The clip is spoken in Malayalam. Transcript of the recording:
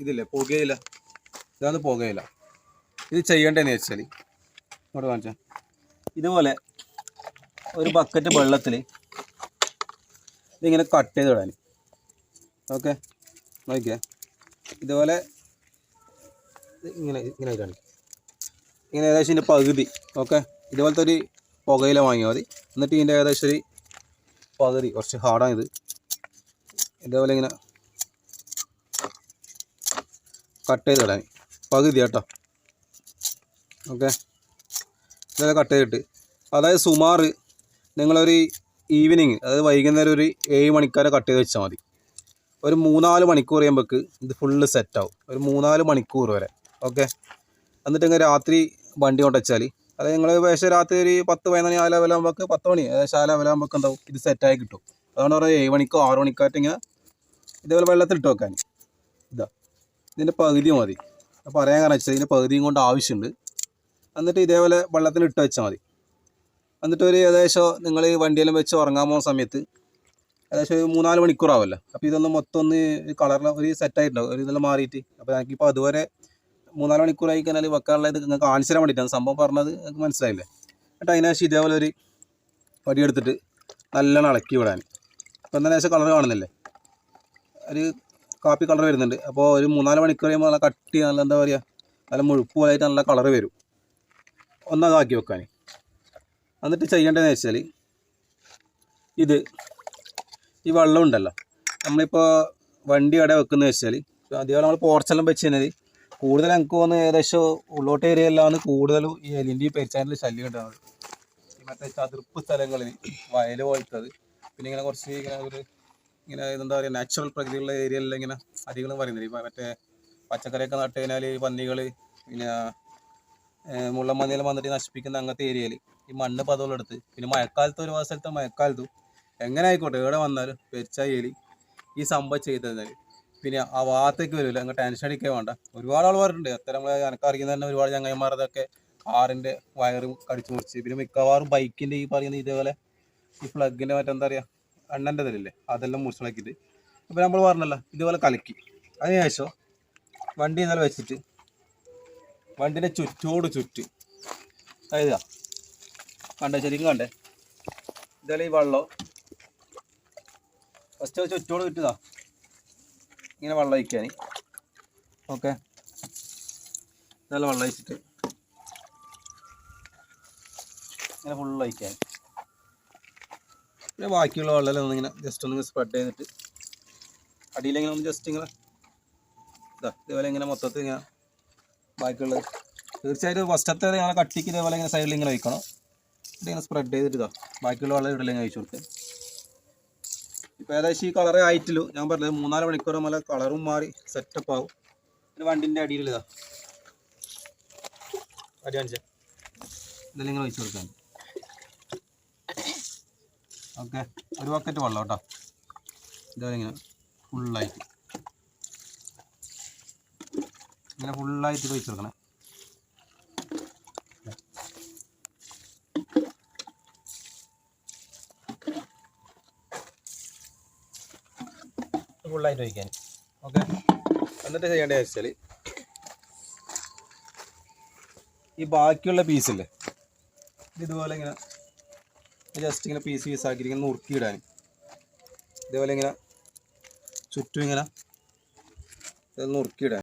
ഇതില്ലേ പുകയില. ഇതാണ് പുകയില. ഇത് ചെയ്യേണ്ടതെന്ന് വെച്ചാൽ ഇങ്ങോട്ട് കാണിച്ചാൽ ഇതുപോലെ ഒരു ബക്കറ്റ് വെള്ളത്തിൽ ഇതിങ്ങനെ കട്ട് ചെയ്ത് വിടാൻ ഓക്കെ നോക്കിയേ. ഇതുപോലെ ഇത് ഇങ്ങനെ ഇങ്ങനെ ഇതാണ് ഇങ്ങനെ ഏകദേശം ഇതിന്റെ പകുതി ഓക്കെ ഇതുപോലത്തെ ഒരു പുകയില വാങ്ങിയാൽ മതി. എന്നിട്ട് ഇതിന്റെ ഏകദേശം ഒരു പകുതി കുറച്ച് ഹാർഡാണിത് ഇത്. ഇതേപോലെ ഇങ്ങനെ കട്ട് ചെയ്ത് ഇടാൻ. പകുതി കേട്ടോ. ഓക്കെ. ഇതൊക്കെ കട്ട് ചെയ്തിട്ട് അതായത് സുമാർ നിങ്ങളൊരു ഈവനിങ് അതായത് വൈകുന്നേരം ഒരു ഏഴ് മണിക്കാരെ കട്ട് ചെയ്ത് വെച്ചാൽ മതി. ഒരു മൂന്നാൽ മണിക്കൂർ കഴിയുമ്പോൾക്ക് ഇത് ഫുള്ള് സെറ്റാവും ഒരു മൂന്നാൽ മണിക്കൂർ വരെ. ഓക്കെ. എന്നിട്ട് ഇങ്ങനെ രാത്രി വണ്ടി കൊണ്ടുവച്ചാൽ അതായത് നിങ്ങൾ പക്ഷേ രാത്രി ഒരു പത്ത് പതിനൊന്ന് ആ ലെവലാകുമ്പോൾ പത്ത് മണി ഏകദേശം ആ ലെവലാകുമ്പോൾ എന്താവും? ഇത് സെറ്റായി കിട്ടും. അതുകൊണ്ട് പറയുക ഏഴ് മണിക്കോ ആറ് മണിക്കായിട്ട് ഇങ്ങനെ ഇതേപോലെ വെള്ളത്തിൽ ഇട്ട് വെക്കാൻ ഇതിന്റെ പകുതി മതി. പറയാൻ കാരണം വെച്ചാൽ ഇതിന്റെ പകുതിയും കൊണ്ട് ആവശ്യമുണ്ട്. എന്നിട്ട് ഇതേപോലെ വെള്ളത്തിൽ ഇട്ട് വെച്ചാൽ മതി. എന്നിട്ട് ഒരു ഏകദേശം നിങ്ങൾ വണ്ടിയെല്ലാം വെച്ച് ഉറങ്ങാൻ പോകുന്ന സമയത്ത് ഏകദേശം ഒരു മൂന്നാൽ മണിക്കൂറാവല്ലോ അപ്പോൾ ഇതൊന്ന് മൊത്തം ഒന്ന് കളറിൽ ഒരു സെറ്റായിട്ടുണ്ടാവും ഒരു ഇതെല്ലാം മാറിയിട്ട്. അപ്പോൾ എനിക്കിപ്പോൾ അതുവരെ മൂന്നാൽ മണിക്കൂറായി കഴിഞ്ഞാൽ വെക്കാനുള്ള ഇത് നിങ്ങൾക്ക് കാണിച്ചു തരാൻ വേണ്ടിയിട്ടാണ്. സംഭവം പറഞ്ഞത് നിങ്ങൾക്ക് മനസ്സിലായില്ല? എന്നിട്ട് അതിനുശേഷം ഇതേപോലെ ഒരു വടിയെടുത്തിട്ട് നല്ലോണം ഇളക്കി വിടാൻ. എന്താ ശേഷം കളർ കാണുന്നില്ലേ? ഒരു കാപ്പി കളർ വരുന്നുണ്ട്. അപ്പോൾ ഒരു മൂന്നാൽ മണിക്കൂർ കഴിയുമ്പോൾ നല്ല കട്ടി നല്ല എന്താ പറയുക നല്ല മുഴുപ്പ് പോലായിട്ട് നല്ല കളർ വരും. ഒന്നതാക്കി വെക്കാൻ എന്നിട്ട് ചെയ്യേണ്ടതെന്ന് വെച്ചാൽ ഇത് ഈ വെള്ളം ഉണ്ടല്ലോ. നമ്മളിപ്പോൾ വണ്ടി അവിടെ വെക്കുന്നത് വെച്ചാൽ അതേപോലെ നമ്മൾ പോർച്ചെല്ലാം വെച്ച് കഴിഞ്ഞാൽ കൂടുതൽ എനിക്ക് തോന്നുന്നു ഏകദേശം ഉള്ളോട്ട് ഏരിയയിലാണ് കൂടുതലും ഈ എലിന്റെ ഈ പെരിച്ചാനിൽ ശല്യം ഉണ്ടാകുന്നത് മറ്റേ ചതുർപ്പ് സ്ഥലങ്ങളിൽ വയൽ പോലത്തത്. പിന്നെ ഇങ്ങനെ കുറച്ച് ഇങ്ങനെ ഒരു ഇങ്ങനെ എന്താ പറയുക നാച്ചുറൽ പ്രകൃതിയുള്ള ഏരിയയിൽ ഇങ്ങനെ അരികളും പറയുന്നില്ല. ഇപ്പം മറ്റേ പച്ചക്കറിയൊക്കെ നട്ട് കഴിഞ്ഞാൽ ഈ പന്നികൾ പിന്നെ മുള്ളമ്മന്നിയിൽ വന്നിട്ട് നശിപ്പിക്കുന്ന അങ്ങനത്തെ ഏരിയയിൽ ഈ മണ്ണ് പതവെടുത്ത് പിന്നെ മഴക്കാലത്ത് ഒരു സ്ഥലത്ത് മഴക്കാലത്തും എങ്ങനെ ആയിക്കോട്ടെ എവിടെ വന്നാലും പെരിച്ചായി ഈ സംഭവം ചെയ്തതിനാൽ പിന്നെ ആ ഭാഗത്തേക്ക് വരില്ല അങ്ങ് ടെൻഷൻ അടിക്കാൻ വേണ്ട. ഒരുപാട് ആൾക്കാരുണ്ട് അത്ര നമ്മൾ എനക്ക് അറിയുന്ന തന്നെ ഒരുപാട് ചങ്ങന്മാരതൊക്കെ കാറിന്റെ വയറും കടിച്ചു മുറിച്ച്. പിന്നെ മിക്കവാറും ബൈക്കിന്റെ ഈ പറയുന്ന ഇതേപോലെ ഈ പ്ലഗിന്റെ മറ്റെന്താ പറയുക എണ്ണന്റെ ഇതിലില്ലേ അതെല്ലാം മുറിച്ചിളക്കിയിട്ട് അപ്പോൾ നമ്മൾ പറഞ്ഞല്ലോ ഇതുപോലെ കലക്കി. അതിനുശേഷം വണ്ടി ഇന്നലെ വെച്ചിട്ട് വണ്ടിന്റെ ചുറ്റോട് ചുറ്റ്. അതായത് കണ്ടേ ശരിക്കും കണ്ടേ? ഇതല്ലേ ഈ വെള്ളം. ഫസ്റ്റ് ചുറ്റോട് ചുറ്റുതാ ഇങ്ങനെ വെള്ളം ഒഴിക്കാൻ ഓക്കെ നല്ല വെള്ളം വെച്ചിട്ട് ഇങ്ങനെ ഫുള്ള് ഒഴിക്കാൻ പിന്നെ ബാക്കിയുള്ള വെള്ളം ഒന്നിങ്ങനെ ജസ്റ്റ് ഒന്ന് സ്പ്രെഡ് ചെയ്തിട്ട് അടിയിലിങ്ങനെ ഒന്ന് ജസ്റ്റ് ഇങ്ങനെ ഇതാ ഇതേപോലെ ഇങ്ങനെ മൊത്തത്തിൽ ഇങ്ങനെ ബാക്കിയുള്ളത്. തീർച്ചയായിട്ടും ഫസ്റ്റത്തെ ഞങ്ങൾ കട്ടിക്ക് ഇതേപോലെ ഇങ്ങനെ സൈഡിൽ ഇങ്ങനെ ഒഴിക്കണം ഇതിങ്ങനെ സ്പ്രെഡ് ചെയ്തിട്ട് ഇതാ ബാക്കിയുള്ള വെള്ളം ഇവിടെ ഇങ്ങനെ ഒഴിച്ചു കൊടുക്കുക ഇപ്പോൾ ഏകദേശം ഈ കളറേ ആയിട്ടുള്ളൂ. ഞാൻ പറഞ്ഞത് മൂന്നാൽ മണിക്കൂർ മല കളറും മാറി സെറ്റപ്പ് ആവും. പിന്നെ വണ്ടിന്റെ അടിയിൽ ഇതാ അടി കാണിച്ചാൽ ഇതെല്ലാം ഇങ്ങനെ ഒഴിച്ചു കൊടുക്കാൻ ഓക്കെ. ഒരു ബക്കറ്റ് വെള്ളം കേട്ടോ. ഇതുപോലെ ഇങ്ങനെ ഫുള്ളായിട്ട് ഇങ്ങനെ ഫുള്ളായിട്ട് കഴിച്ചു കൊടുക്കണേ ഫുള്ളായിട്ട് ഒഴിക്കാൻ. ഓക്കെ. എന്നിട്ട് ചെയ്യേണ്ടത് വെച്ചാൽ ഈ ബാക്കിയുള്ള പീസില്ലേ ഇത് ഇതുപോലെ ഇങ്ങനെ ജസ്റ്റ് ഇങ്ങനെ പീസ് പീസ് ആക്കി ഇങ്ങനെ നുറുക്കിയിടാൻ ഇതേപോലെ ഇങ്ങനെ ചുറ്റും ഇങ്ങനെ നുറുക്കിയിടാൻ